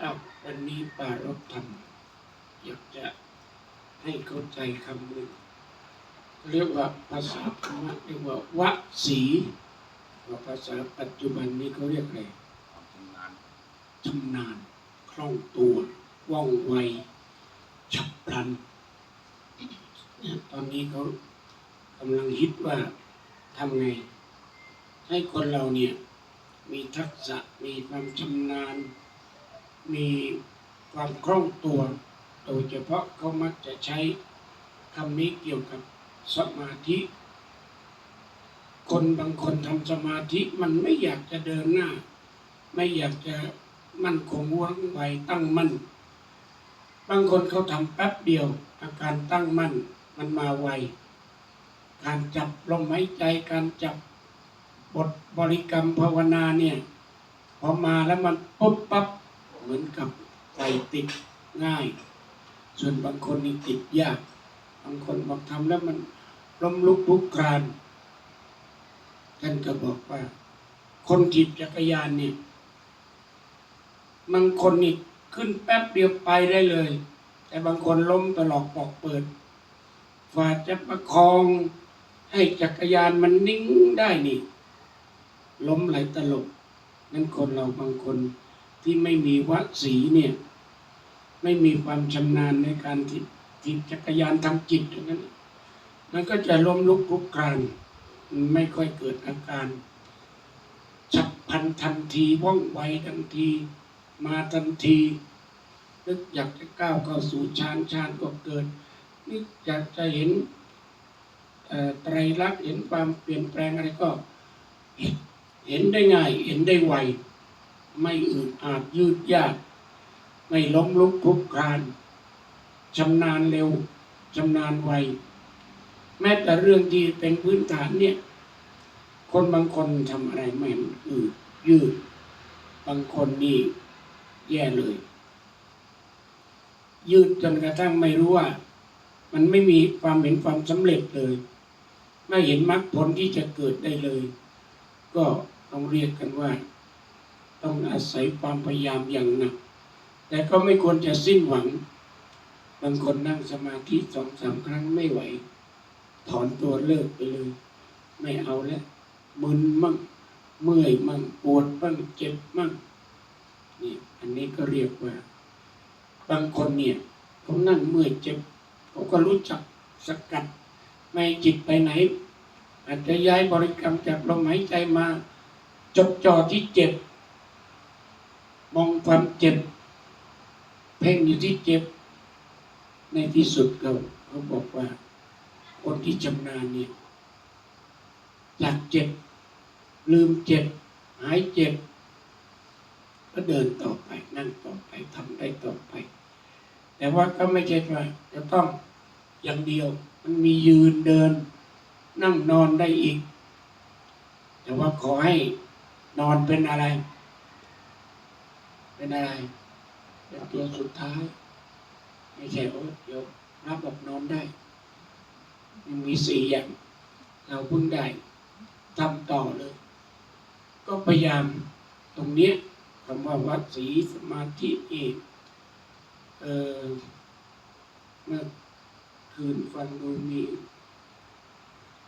อ้าววันนี้ปารบธรรมอยากจะให้เข้าใจคำหนึ่งเรียกว่าภาษาธรรมะเรียกว่าวสีว่าภาษาปัจจุบันนี้เขาเรียกอะไรความชำนาญชำนาญคล่องตัวว่องไวฉับพลันเนี่ยตอนนี้เขากำลังฮิตว่าทำไง ให้คนเราเนี่ยมีทักษะมีความชำนาญ มีความคล่องตัว โดยเฉพาะเขามักจะใช้คำนี้เกี่ยวกับสมาธิ คนบางคนทำสมาธิมันไม่อยากจะเดินหน้า ไม่อยากจะมั่นคงว่องไวตั้งมั่น บางคนเขาทำแป๊บเดียว อาการตั้งมั่นมันมาไว การจับลมหายใจการจับบทบริกรรมภาวนาเนี่ย พอมาแล้วมันปุ๊บปั๊บ เหมือนกับไฟติดง่าย ส่วนบางคนนี่ติดยาก บางคนบอกทำแล้วมันล้มลุกลุกคลานท่านก็บอกว่า คนจีบจักรยานเนี่ยบางคนนี่ขึ้นแป๊บเดียวไปได้เลย แต่บางคนล้มตลอกปอกเปิดฝ่าจะประคองให้จักรยานมันนิ่งได้นี่ ล้มไหลตลบนั่นคนเราบางคน ที่ไม่มีวัดสีเนี่ยไม่มีความชำนาญในการที่ที่จักรยานทำจิตอย่างนั้น มันก็จะล้มลุกคลุกคลานมันไม่ค่อยเกิดอาการฉับพันทันทีว่องไวทันที มาทันทีนึกอยากจะก้าวเข้าสู่ฌานฌานก็เกิดนึกอยากจะเห็นเอ่อไตรลักษณ์เห็นความเปลี่ยนแปลงอะไรก็ เห็นได้ง่าย เห็นได้ไว ไม่อืดอาดยืดยาดไม่ล้มลุกคลุกคลานชำนาญเร็วชำนาญไว แม้แต่เรื่องที่เป็นพื้นฐานเนี่ย คนบางคนทำอะไรไม่มันอืดยืด บางคนนี่แย่เลย ยืดจนกระทั่งไม่รู้ว่า มันไม่มีความเห็นความสำเร็จเลย ไม่เห็นมรรคผลที่จะเกิดได้เลย ก็ต้องเรียกกันว่า ต้องอาศัยความพยายามอย่างหนัก แต่ก็ไม่ควรจะสิ้นหวัง บางคนนั่งสมาธิสองสามครั้งไม่ไหว ถอนตัวเลิกไปเลย ไม่เอาแล้วมึนมั่งเมื่อยมั่งปวดบ้างเจ็บมั่งนี่อันนี้ก็เรียกว่า บางคนเนี่ยเขานั่งเมื่อยเจ็บเขาก็รู้จักสกัด ไม่จิตไปไหน อาจจะย้ายบริกรรมจากลมหายใจมา จดจ่อที่เจ็บ มองความเจ็บ เพ่งอยู่ที่เจ็บ ในที่สุดเขาเขาบอกว่า คนที่ชำนาญเนี่ยจากเจ็บ ลืมเจ็บ หายเจ็บ ก็เดินต่อไป นั่งต่อไปทำได้ต่อไป แต่ว่าก็ไม่ใช่ว่าจะต้องอย่างเดียว มันมียืนเดิน นั่งนอนได้อีก แต่ว่าขอให้นอนเป็นอะไร เป็นอะไรเป็นตัวสุดท้าย ไม่ใช่โอ้เดี๋ยวรับบอกนอนได้ยังมีสี่อย่าง เราเพิ่งได้ทำต่อเลย ก็พยายามตรงเนี้ยคำว่าวัดสีสมาธิเอกเออเมื่อคืนฟังดูมี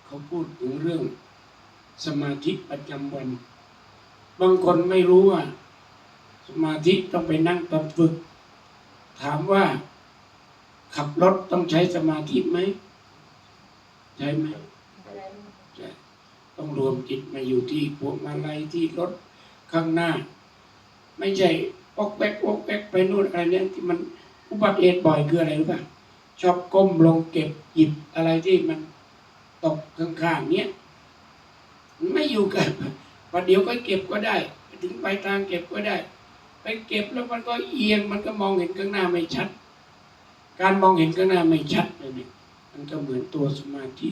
เขาพูดถึงเรื่องสมาธิประจำวัน บางคนไม่รู้ว่า สมาธิต้องไปนั่งตอนฝึก ถามว่า ขับรถต้องใช้สมาธิไหมใช่ไหมใช่ต้องรวมจิตมาอยู่ที่พวงมาลัยที่รถข้างหน้า ไม่ใช่ออกแบกออกแบกไปนู่นอะไรเนี่ยที่มันอุบัติเหตุบ่อยคืออะไรรู้ป่ะชอบก้มลงเก็บหยิบอะไรที่มันตกข้างๆเนี้ยไม่อยู่กันประเดี๋ยวก็เก็บก็ได้ ถึงปลายทางเก็บก็ได้ ไปเก็บแล้วมันก็เอียง มันก็มองเห็นข้างหน้าไม่ชัด การมองเห็นข้างหน้าไม่ชัดเนี่ยมันก็เหมือนตัวสมาธิ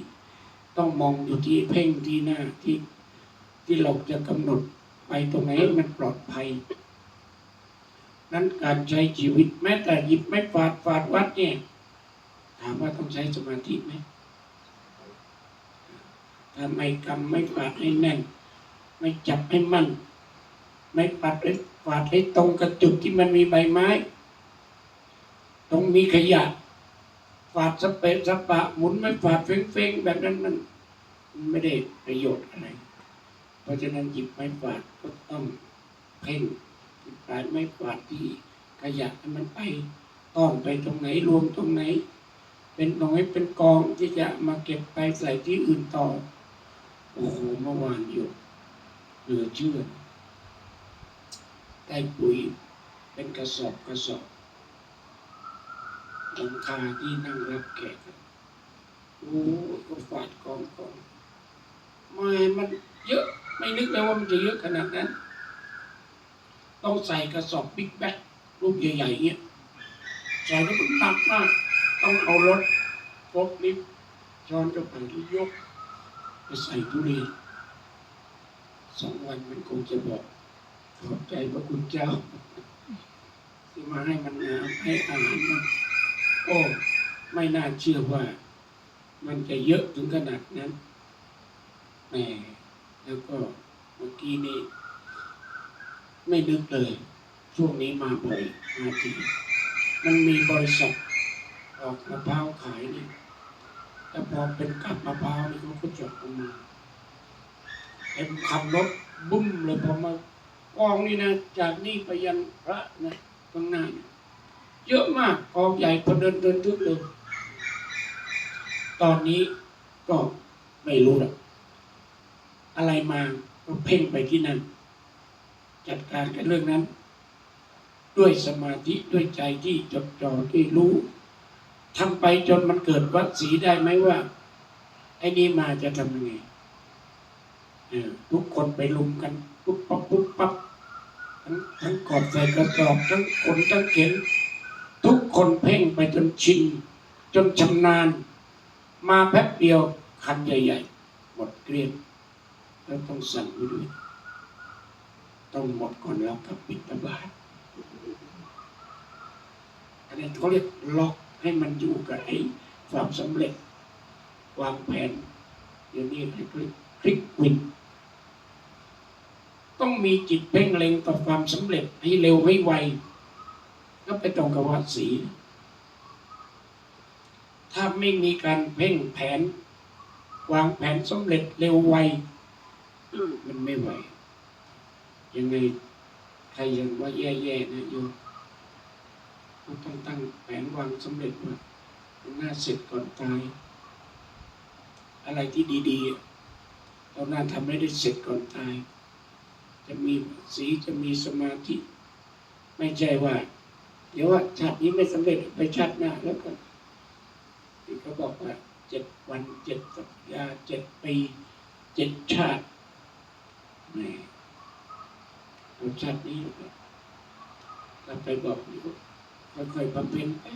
ต้องมองอยู่ที่เพ่งที่หน้าที่ที่เราจะกำหนดไปตรงไหนมันปลอดภัย นั้นการใช้ชีวิตแม้แต่หยิบไม่ฝาดฝาดวัดเนี่ยถามว่าต้องใช้สมาธิไหมถ้าไม่กำไม่ฝาดให้แน่น ไม่จับให้มั่น ไม่ปัดให้ฝาดให้ตรงกับจุดที่มันมีใบไม้ ตรงมีขยะฝาดสเปะสปะหมุนไม่ฝาดเฟ้งๆแบบนั้นมันไม่ได้ประโยชน์อะไร เพราะฉะนั้นหยิบไม้ฝาดก็ต้องเพ่งหยิบไม้ฝาดที่ขยะให้มันไปต้อนไปตรงไหนรวมตรงไหน เป็นหน่อยเป็นกองที่จะมาเก็บไปใส่ที่อื่นต่อ โอ้โหเมื่อวานอยู่เหลือเชื่อ ได้ปุ๋ยเป็นกระสอบกระสอบหลังคาที่นั่งรับแขกโอ้ก็ฝาดกองกองไม่มันเยอะไม่นึกเลยว่ามันจะเยอะขนาดนั้น ต้องใส่กระสอบบิ๊กแบ็คลูกใหญ่ๆเงี้ยใส่แล้วมันหนักมาก ต้องเอารถรถลิฟต์ช้อนกับไปที่ยกไปใส่ทุเรียนสองวันมันคงจะบอก ขอบใจพระคุณเจ้า ที่มาให้มันงามให้อาหารมันโอ้ไม่น่าเชื่อว่า มันจะเยอะถึงขนาดนั้นแหมแล้วก็เมื่อกี้นี้ไม่นึกเลย ช่วงนี้มาบ่อยมาทีมันมีบริษัทออกมะพร้าวขายนี่แต่พอเป็นกับมะพร้าวนี่เขาก็จดออกมาเต็มคันรถบุ้มเลยพอมา กองนี่นะจากนี่ไปยันพระนะข้างหน้าเนี่ยเยอะมากกองใหญ่พอเดินเดินทึกเลยตอนนี้ก็ไม่รู้ละอะไรมาก็เพ่งไปที่นั่น จัดการกับเรื่องนั้น ด้วยสมาธิด้วยใจที่จดจ่อที่รู้ทำไปจนมันเกิดวัดสีได้ไหมว่าไอ้นี่มาจะทำยังไงทุกคนไปลุมกัน ปุ๊บปั๊บปุ๊บปั๊บทั้งทั้งกอดใส่กระสอบทั้งคนทั้งเข็นทุกคนเพ่งไปจนชิน จนชำนาญ มาแป๊บเดียวคันใหญ่ๆหมดเกลี้ยงแล้วต้องสั่งไว้ด้วยต้องหมดก่อนแล้วกับปิดตบาทอันนี้เขาเรียกล็อกให้มันอยู่กับไอ้ความสำเร็จ วางแผนเดี๋ยวนี้เรียกคลิกวิน ต้องมีจิตเพ่งเล็งต่อความสำเร็จให้เร็วให้ไวก็ไปตรงกับวัดสีถ้าไม่มีการเพ่งแผน วางแผนสำเร็จเร็วไวมันไม่ไหวยังไงใครยังว่าแย่ๆนะโยมต้องตั้งแผนวางสำเร็จว่ามันน่าเสร็จก่อนตาย อะไรที่ดีๆเราหน่าทำให้ได้เสร็จก่อนตาย จะมีสีจะมีสมาธิ ไม่ใช่ว่า เดี๋ยวว่าชาตินี้ไม่สำเร็จไปชาติหน้าแล้วกันที่เขาบอกว่าเจ็ดวันเจ็ดสัปดาห์เจ็ดปีเจ็ดชาติแหมเอาชาตินี้ถ้าไปบอกอยู่ค่อยๆบำเพ็ญไป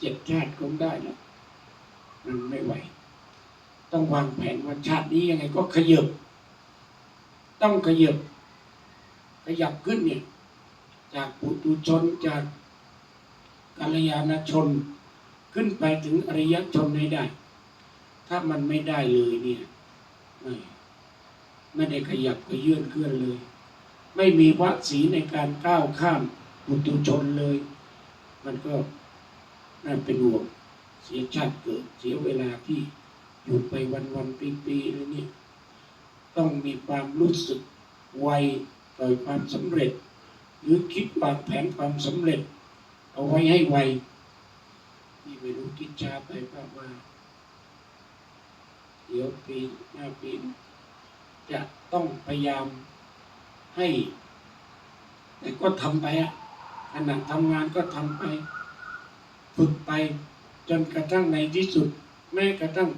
เจ็ดชาติคงได้แล้วมันไม่ไหว ต้องวางแผนว่าชาตินี้ยังไงก็ขยับ ต้องขยับขยับขึ้นเนี่ย จากปุถุชนจากกัลยาณชน ขึ้นไปถึงอริยชนให้ได้ ถ้ามันไม่ได้เลยเนี่ยไม่ได้ขยับขยื่นเคลื่อนเลย ไม่มีวสีในการก้าวข้ามปุถุชนเลย มันก็น่าเป็นห่วงเสียชาติเกิด เสียเวลาที่อยู่ไปวันวันปีปีๆเลยเนี่ย ต้องมีความรู้สึกไวต่อความสำเร็จ หรือคิดวางแผนความสำเร็จ เอาไว้ให้ไวนี่ไม่รู้คิดช้าไปเปล่าว่าเดี๋ยวปีหน้าปีจะต้องพยายามให้ แต่ก็ทำไปอะขณะทำงานก็ทำไป ฝึกไป จนกระทั่งในที่สุด แม้กระทั่ง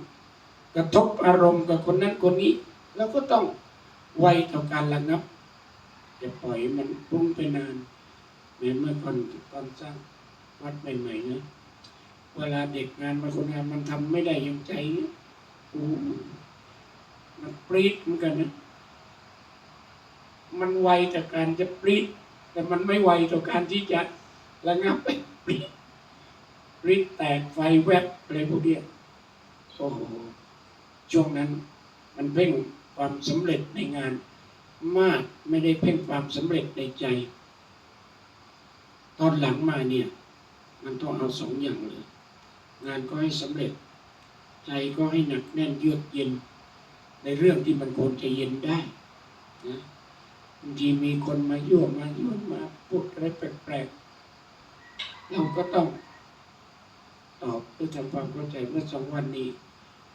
กระทบอารมณ์กับคนนั้นคนนี้ แล้วก็ต้องไวต่อการระงับอย่าปล่อยมันพุ่งไปนานเหมือนเมื่อก่อนตอนสร้างวัดใหม่ๆนะเวลาเด็กงานมาคนงานมันทำไม่ได้ย่างใจโอ้มันปรีดเหมือนกันนะมันไวต่อการจะปรีดแต่มันไม่ไวต่อการที่จะระงับไปปรีดปรีดแตกไฟแวบอะไรพวกเนี้ยโอ้โหช่วงนั้น มันเพ่ง ความสำเร็จในงานมากไม่ได้เพ่งความสำเร็จในใจ ตอนหลังมาเนี่ย มันต้องเอาสองอย่างเลย งานก็ให้สำเร็จ ใจก็ให้หนักแน่นเยือกเย็น ในเรื่องที่มันควรจะเย็นได้นะบางทีมีคนมายั่วมายั่วมาพูดอะไรแปลกๆเราก็ต้องตอบเพื่อทำความเข้าใจเมื่อสองวันนี้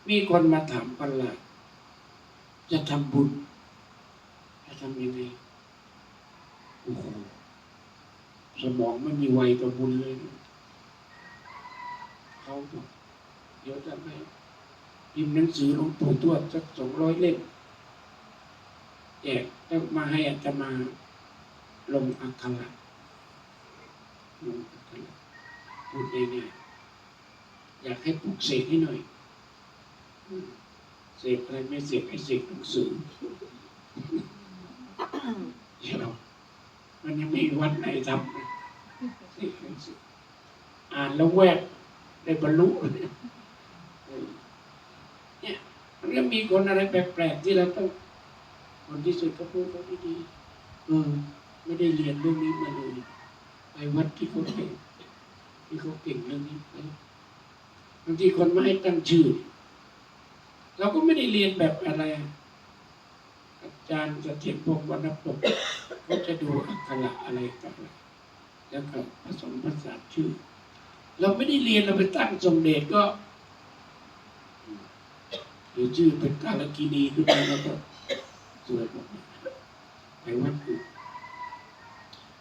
มีคนมาถามประหลาด จะทำบุญ จะทำยังไงโอ้โหสมองไม่มีไวต่อบุญเลย เขาบอกเดี๋ยวจะให้พิมพ์หนังสือหลวงปู่ทวดสักสองร้อยเล่มแจกแล้วมาให้อาตมาลงอักขระลงอักขระพูดง่ายๆอยากให้ปลุกเสกให้หน่อย อืม เสกอะไรไม่เสกให้เสกหนังสือเดี๋ยวมันยังมีวัดไหนทำนะเสกหนังสืออ่านแล้วแวบได้บรรลุเลยเออเนี่ยมันก็มีคนอะไรแปลกๆที่เราต้องคนที่สุดก็พูดเขาดีๆเออไม่ได้เรียนเรื่องนี้มาเลยไปวัดที่เขาเก่งที่เขาเก่งเรื่องนี้ไปบางทีคนไม่ให้ตั้งชื่อ เราก็ไม่ได้เรียนแบบอะไร อาจารย์เสถียรพงศ์วรรณปกก็จะดูอักขระอะไรต่างๆแล้วก็ผสมผสานชื่อ เราไม่ได้เรียนเราไปตั้งสมเด็จก็หรือชื่อเป็นกาลกินีขึ้นมาแล้วก็สวยหมดไปวัดอื่น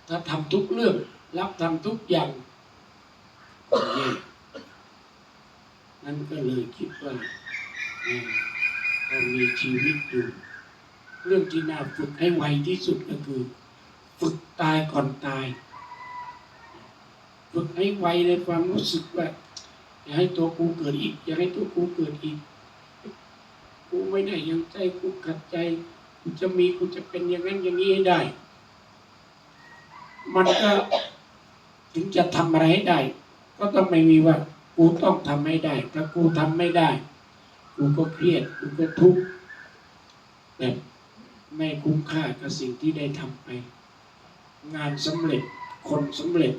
ถ้าทำทุกเรื่อง รับทำทุกอย่างก็แย่นั่นก็เลยคิดว่า เรามีชีวิตอยู่ เรื่องที่น่าฝึกให้ไวที่สุดก็คือ ฝึกตายก่อนตาย ฝึกให้ไวในความรู้สึกว่าอย่าให้ตัวกูเกิดอีก อย่าให้ตัวกูเกิดอีก กูไม่ได้อยังใจกูขัดใจกูจะมีกูจะเป็นอย่างนั้นอย่างนี้ให้ได้ มันก็ถึงจะทำอะไรให้ได้ ก็ต้องไม่มีว่า กูต้องทำให้ได้ถ้ากูทำไม่ได้ กูก็เครียดกูก็ทุกข์แบบไม่คุ้มค่ากับสิ่งที่ได้ทำไป งานสำเร็จคนสำเร็จ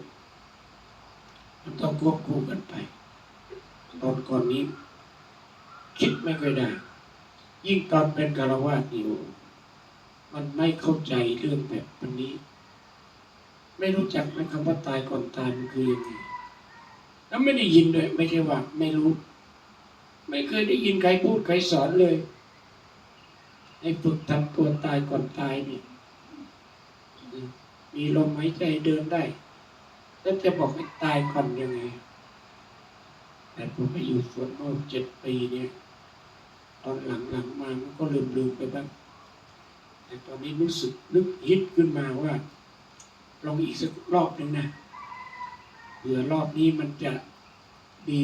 มันต้องควบคู่กันไป ตอนก่อนนี้ คิดไม่ค่อยได้ ยิ่งตอนเป็นคารวาสอยู่มันไม่เข้าใจเรื่องแบบวันนี้ ไม่รู้จักคำว่าตายก่อนตายมันคือยังไงแล้วไม่ได้ยินด้วย ไม่ใช่ว่า ไม่รู้ ไม่เคยได้ยินใครพูดใครสอนเลยให้ฝึกทำตัวตายก่อนตายเนี่ยมีลมหายใจเดินได้ แล้วจะบอกให้ตายก่อนยังไง แต่ผมไปอยู่สวนโมกเจ็ดปีเนี่ย ตอนหลังๆมามันก็ลืมลืมๆไปบ้างแต่ตอนนี้รู้สึกนึกฮิตขึ้นมาว่า ลองอีกสักรอบหนึ่งนะเผื่อรอบนี้มันจะดี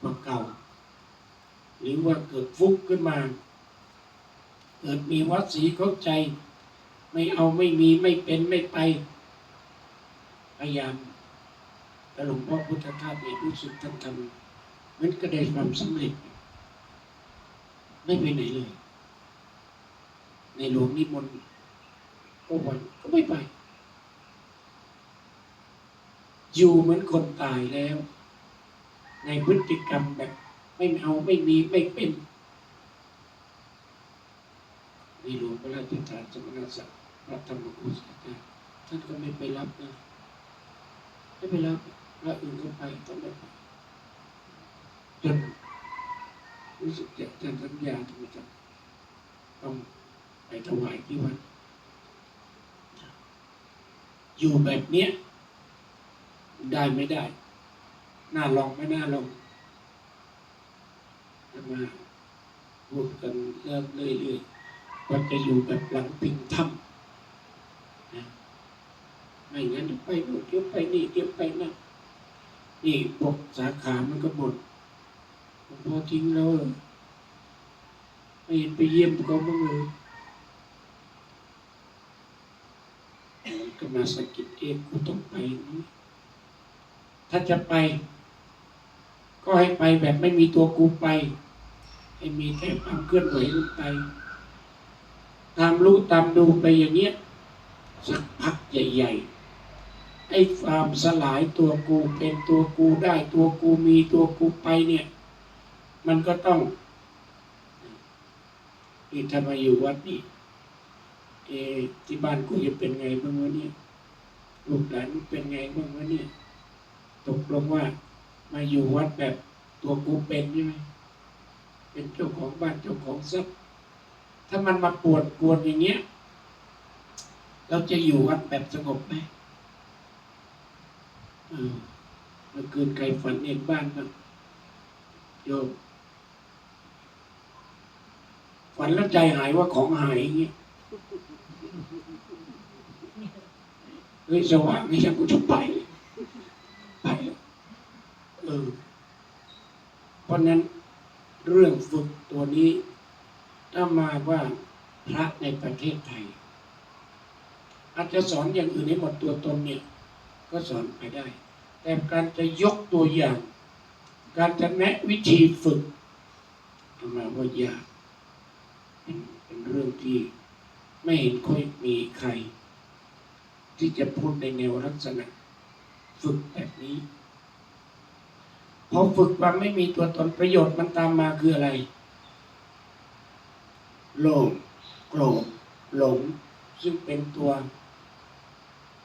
กว่าเก่า หรือว่าเกิดฟุกขึ้นมา เกิดมีวัดสีเข้าใจ ไม่เอาไม่มีไม่เป็นไม่ไป พยายามแต่หลวงพ่อพุทธทาสเนี่ยรู้สึกท่านทำมันก็ได้ความสำเร็จ ไม่ไปไหนเลย ในหลวงนิมนต์ก็วันก็ไม่ไป อยู่เหมือนคนตายแล้ว ในพฤติกรรมแบบ ไม่เอาไม่มีไม่เป็นในหลวงพระราชทานสมณศักดิ์พระธรรมกุศลท่านก็ไม่ไปรับนะไม่ไปรับพระอื่นก็ไปก็ไม่ไปจนรู้สึกจะท่านสัญญาถึงจะต้องไปถวายที่วัดอยู่แบบเนี้ยได้ไม่ได้ น่าลองไม่น่าลอง มาพูดกันเริ่มเรื่อยๆว่าจะอยู่แบบหลังพิงถ้ำนะไม่งั้นไปโน่นเดี๋ยวไปนี่เดี๋ยวไปนั่นนี่พวกสาขามันก็หมดหลวงพ่อทิ้งแล้วเหรอไม่เห็นไปเยี่ยมเขาบ้างเลยก็มาสกิดเองกูต้องไปนี่ถ้าจะไป ก็ให้ไปแบบไม่มีตัวกูไป ให้มีแค่ความเคลื่อนไหวลงไปตามรู้ตามดูไปอย่างเงี้ยสักพักใหญ่ๆไอ้ความสลายตัวกูเป็นตัวกูได้ตัวกูมีตัวกูไปเนี่ย มันก็ต้องนี่ถ้ามอยู่วัดนี่เออที่บ้านกูจะเป็นไงบ้างวะเนี่ยลูกหลานเป็นไงบ้างวะเนี่ย ตกลงว่ามาอยู่วัดแบบตัวกูเป็นใช่ไหม เป็นเจ้าของบ้านเจ้าของทรัพย์ถ้ามันมาปวดกวนอย่างเงี้ย เราจะอยู่วัดแบบสงบไหมเออเมื่อคืนใครฝันเห็นบ้านบ้างโยมฝันแล้วใจหายว่าของหายอย่างเงี้ยเฮ้ยสว่างนี่ฉันกูจะไปเลยไปแล้วเออเพราะนั้น เรื่องฝึกตัวนี้ถ้ามาว่าพระในประเทศไทย อาจจะสอนอย่างอื่นให้หมดตัวตนเนี่ย ก็สอนไปได้ แต่การจะยกตัวอย่าง การจะแนะวิธีฝึกอามาว่ายากเป็นเรื่องที่ไม่เห็นค่อยมีใคร ที่จะพูดในแนวลักษณะ ฝึกแบบนี้ พอฝึกมาไม่มีตัวตนประโยชน์มันตามมาคืออะไร โลภโกรธหลง ซึ่งเป็นตัว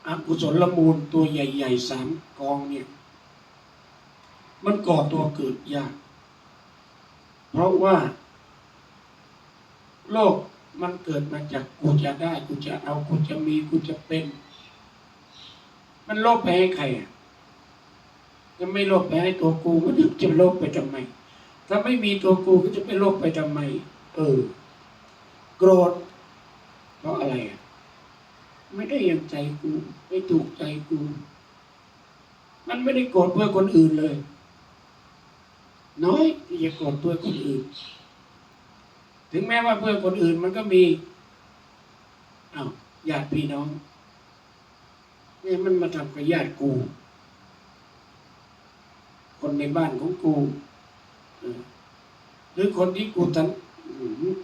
อกุศลมูลตัวใหญ่ๆสามกองเนี่ย มันก่อตัวเกิดยาก เพราะว่า โลกมันเกิดมาจากกูจะได้ กูจะเอา กูจะมี กูจะเป็น มันโลภไปให้ใครอะ จะไม่โลภไปให้ตัวกูมันจะโลภไปทำไม ถ้าไม่มีตัวกูก็จะไปโลภไปทำไม เออ โกรธเพราะอะไรอะไม่ได้ย่างใจกูไม่ถูกใจกู มันไม่ได้โกรธเพื่อคนอื่นเลย น้อยที่จะโกรธเพื่อคนอื่น ถึงแม้ว่าเพื่อคนอื่นมันก็มีอ้าวญาติพี่น้องเนี่ยมันมาทำกับญาติกู คนในบ้านของกูหรือคนที่กูทัน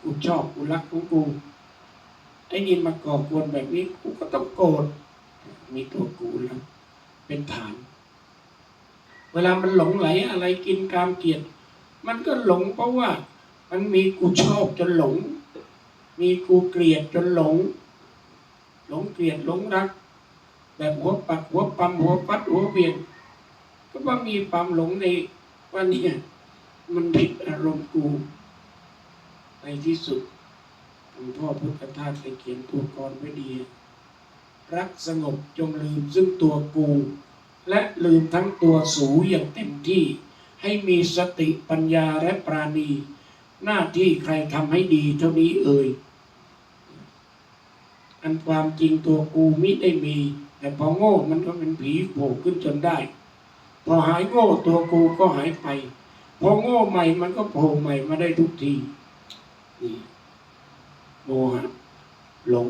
กูชอบกูรักของกูไอ้นี่มาก่อกวนแบบนี้กูก็ต้องโกรธมีตัวกูแล้วเป็นฐาน เวลามันหลงไหลอะไรกินกามเกลียดมันก็หลงเพราะว่า มันมีกูชอบจนหลง มีกูเกลียดจนหลง หลงเกลียดหลงรัก แบบหัวปักหัวปั๊มหัวปัดหัวเวียน ก็ว่ามีความหลงในว่าเนี่ยมันผิดอารมณ์กู ในที่สุดหลวงพ่อพุทธทาสได้เขียนตัวกรไว้ดี รักสงบจงลืมซึ่งตัวกู และลืมทั้งตัวสูอย่างเต็มที่ ให้มีสติปัญญาและปราณี หน้าที่ใครทำให้ดีเท่านี้เอ่ยอันความจริงตัวกูมิได้มี แต่พอโง่มันก็เป็นผีโผล่ขึ้นจนได้ พอหายโง่ตัวกูก็หายไป พอโง่ใหม่มันก็โผล่ใหม่มาได้ทุกทีนี่โมหะหลง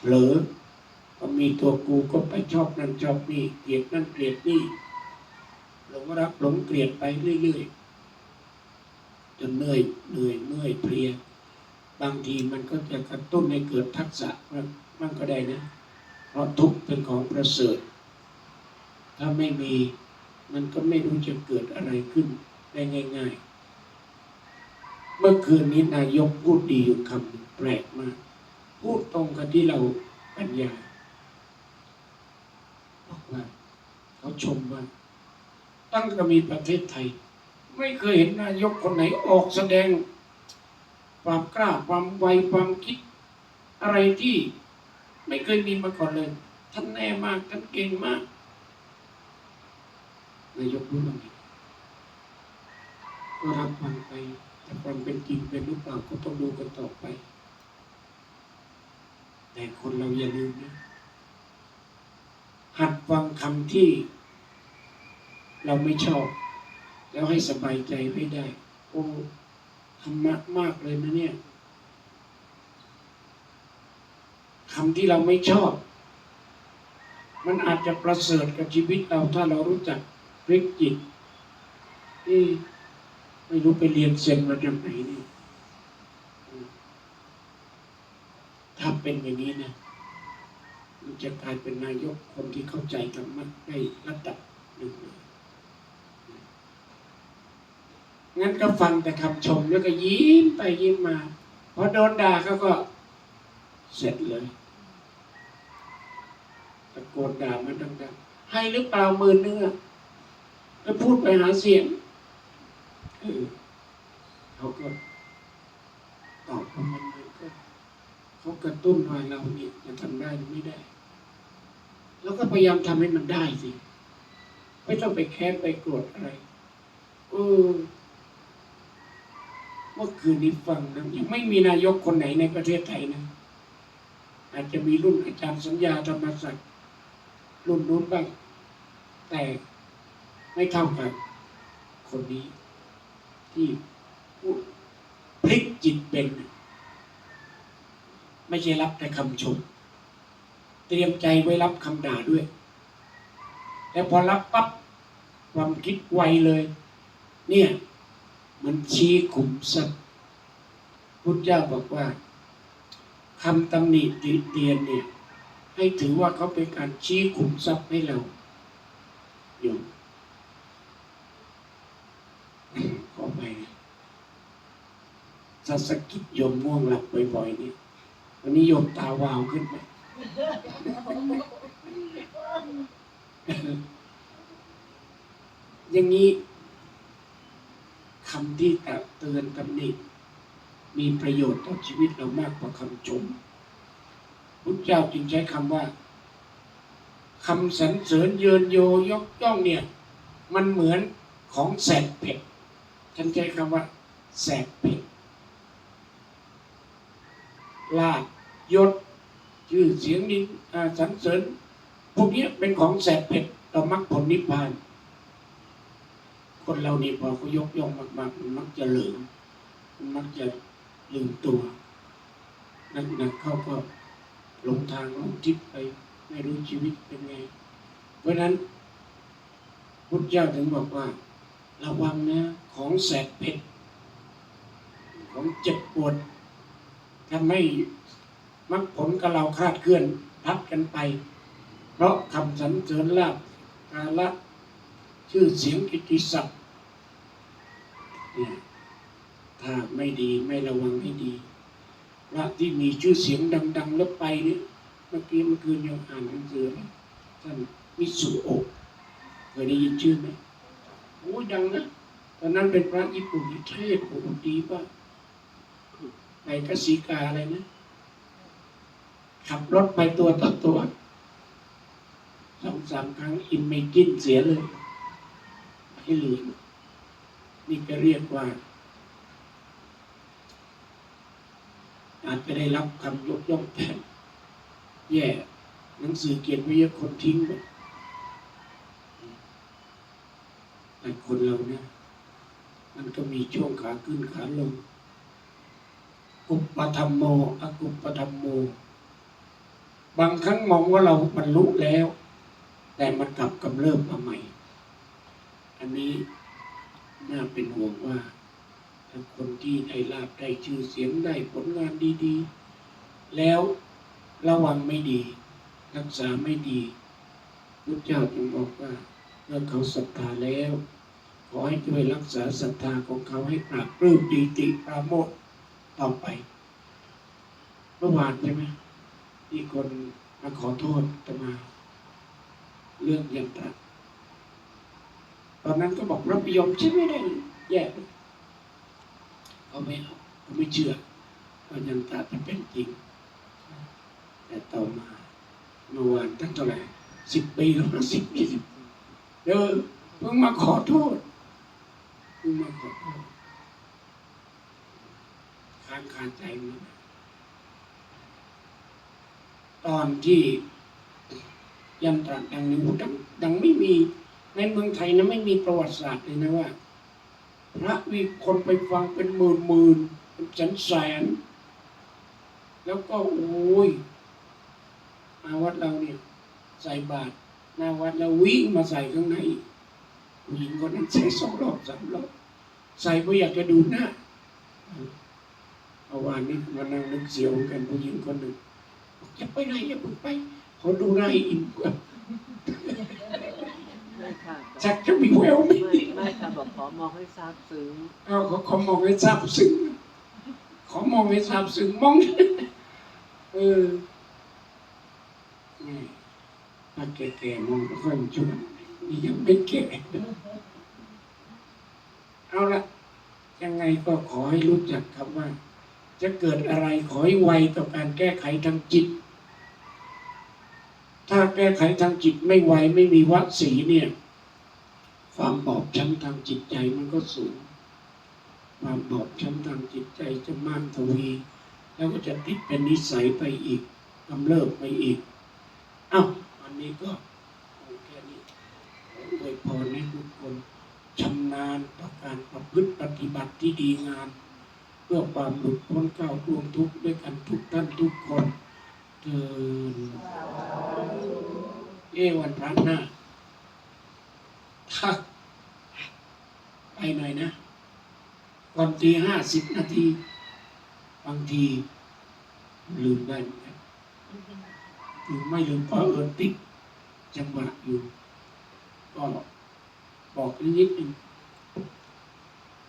เผลอพอมีตัวกูก็ไปชอบนั่นชอบนี่เกลียดนั่นเกลียดนี่หลงรักหลงเกลียดไปเรื่อยๆจนเหนื่อยเหนื่อยเมื่อยเพลีย บางทีมันก็จะกระตุ้นให้เกิดทักษะมันก็ได้นะ เพราะทุกเป็นของประเสริฐ ถ้าไม่มีมันก็ไม่รู้จะเกิดอะไรขึ้นได้ง่าย ๆ เมื่อคืนนี้นายกพูดดีอยู่คำหนึ่งแปลกมาก พูดตรงกับที่เราปัญญาบอกว่าเขาชมว่า ตั้งแต่มีประเทศไทย ไม่เคยเห็นนายกคนไหนออกแสดง ความกล้าความไวความคิด อะไรที่ไม่เคยมีมาก่อนเลย ท่านแน่มากท่านเก่งมาก นายกพูดว่าไงก็รับฟังไป แต่ความเป็นจริงเป็นหรือเปล่าก็ต้องดูกันต่อไป แต่คนเราอย่าลืมนะหัดฟังคำที่ เราไม่ชอบ แล้วให้สบายใจไม่ได้ โอ้ธรรมะมากเลยนะเนี่ยคำที่เราไม่ชอบ มันอาจจะประเสริฐกับชีวิตเราถ้าเรารู้จัก พลิกจิตนี่ไม่รู้ไปเรียนเซนมาจากไหนนี่ถ้าเป็นอย่างนี้นะมันจะกลายเป็นนายกคนที่เข้าใจธรรมะได้ระดับหนึ่งเลยงั้นก็ฟังแต่คำชมแล้วก็ยิ้มไปยิ้มมาพอโดนด่าเขาก็เสร็จเลยตะโกนด่ามันดังๆให้หรือเปล่ามื่นนึงอะ แล้วพูดไปหาเสียงเออเขาก็ตอบว่ามันมันก็เขากระตุ้นว่าเราเนี่ยจะทำได้หรือไม่ได้ แล้วก็พยายามทำให้มันได้สิ ไม่ต้องไปแค้นไปโกรธอะไรเออเมื่อคืนนี้ฟังนะยังไม่มีนายกคนไหนในประเทศไทยนะ อาจจะมีรุ่นอาจารย์สัญญาธรรมศักดิ์รุ่นนู้นบ้างแต่ ไม่เท่ากับคนนี้ ที่พูดพลิกจิตเป็น ไม่ใช่รับแต่คำชม เตรียมใจไว้รับคำด่าด้วยแล้วพอรับปั๊บความคิดไวเลย เนี่ย มันชี้ขุมทรัพย์พุทธเจ้าบอกว่าคำตำหนิติเตียนเนี่ย ให้ถือว่าเขาเป็นการชี้ขุมทรัพย์ให้เราโยมขอไปนะ สัสกิจโยมง่วงหลับบ่อยๆนี่วันนี้โยมตาวาวขึ้นไหมอย่างนี้คำที่ตักเตือนตำหนิมีประโยชน์ต่อชีวิตเรามากกว่าคำชมพุทธเจ้าจึงใช้คำว่าคำสรรเสริญเยินโยยกย่องเนี่ย มันเหมือนของแสบเผ็ดฉันใช้คำว่า แสบเผ็ด ลาบยศชื่อเสียงนินสรรเสริญ พวกนี้เป็นของแสบเผ็ดต่อมรรคผลนิพพาน คนเรานี่พอเขายกย่องมากๆมันมักจะเหลิงมันมักจะลืมตัวนักๆเข้าก็หลงทางหลงทิศไปไม่รู้ชีวิตเป็นไง เพราะนั้นพุทธเจ้าถึงบอกว่า ระวังนะ ของแสบเผ็ด ของเจ็บปวด ทำให้มรรคผลกับเราคลาดเคลื่อนพัดกันไป เพราะคำสรรเสริญลาบกาละชื่อเสียงกิติศัพท์เนี่ยถ้าไม่ดีไม่ระวังให้ดีพระที่มีชื่อเสียงดัง ๆ แล้วไปเนี่ยเมื่อกี้เมื่อคืนยังอ่านหนังสือท่านมิสุโอะเคยได้ยินชื่อไหมโอ้ยดังนะตอนนั้นเป็นพระญี่ปุ่นที่เทศโอ้ดีป่ะ ไปกสีกาอะไรนะ ขับรถไปตัวต่อตัวสองสามครั้งอิมเมจินเสียเลยให้เหลือนี่ก็เรียกว่าอาจจะได้รับคำยกย่องแต่แย่หนังสือเขียนไว้เยอะคนทิ้งแต่คนเราเนี่ยมันก็มีช่วงขาขึ้นขาลง กุปปธรรมโมอกุปปธรรมโม บางครั้งมองว่าเราบรรลุแล้ว แต่มันกลับกำเริบมาใหม่ อันนี้น่าเป็นห่วงว่าถ้าคนที่ได้ลาบได้ชื่อเสียงได้ผลงานดีๆ แล้วระวังไม่ดี รักษาไม่ดีพระเจ้าจึงบอกว่าเมื่อเขาศรัทธาแล้ว ขอให้ช่วยรักษาศรัทธาของเขาให้ปราบปลื้มดีติปราโมท ต่อไป เมื่อวานใช่ไหมที่คนมาขอโทษตมา เรื่องยันตระตอนนั้นก็บอกรับยมใช่ไม่ได้แย่เขาไม่เอาเขาไม่เชื่อว่ายันตระจะเป็นจริง แต่ต่อมาเมื่อวานตั้งเท่าไหร่สิบปีแล้วสิบยี่สิบเดินเพิ่งมาขอโทษเพิ่งมาขอโทษางคาใจมันตอนที่ยันตระดังนี้ดังดังไม่มีในเมืองไทยนะไม่มีประวัติศาสตร์เลยนะว่า พระมีคนไปฟังเป็นหมื่นหมื่นเป็นแสนแสนแล้วก็โอ้ยมาวัดเราเนี่ยใส่บาตรหน้าวัดแล้ววิ่งมาใส่ข้างในผู้หญิงคนนั้นใส่สองรอบสามรอบใส่เพราะอยากจะดูหน้า เอาวานนี้มานั่งนึกเสียวเหมือนกันผู้หญิงคนหนึ่งจะไปไหนอย่าเพิ่งไปขอดูหน้าอิ่มก่อนไม่ค่ะชักจะมีแววไหมไม่ไม่ค่ะบอกขอมองให้ซาบซึ้งเอาขอขอมองให้ทราบซึ้งขอมองให้ทราบซึ้งมองเออนี่ถ้าแก่ๆมองก็ค่อยชวนนี่ยังไม่แก่เอาละยังไงก็ขอให้รู้จักคำว่า จะเกิดอะไรขอให้ไวต่อการแก้ไขทางจิต ถ้าแก้ไขทางจิตไม่ไวไม่มีวัดสีเนี่ย ความบอบช้ำทางจิตใจมันก็สูง ความบอบช้ำทางจิตใจจะมากทวี แล้วก็จะติดเป็นนิสัยไปอีกกำเริบไปอีก เอ้าวันนี้ก็แค่นี้อวยพรให้ทุกคนชำนาญต่อการประพฤติปฏิบัติที่ดีงาม เพื่อความหลุดพ้นก้าวล่วงทุกข์ด้วยกันทุกท่านทุกคนเถินเอวันพระหน้าถ้าไปหน่อยนะก่อนตีห้าสิบนาทีบางทีลืมได้เหมือนกันหรือไม่ลืมเพราะเอิญติดจังหวะอยู่ก็บอกนิดนึง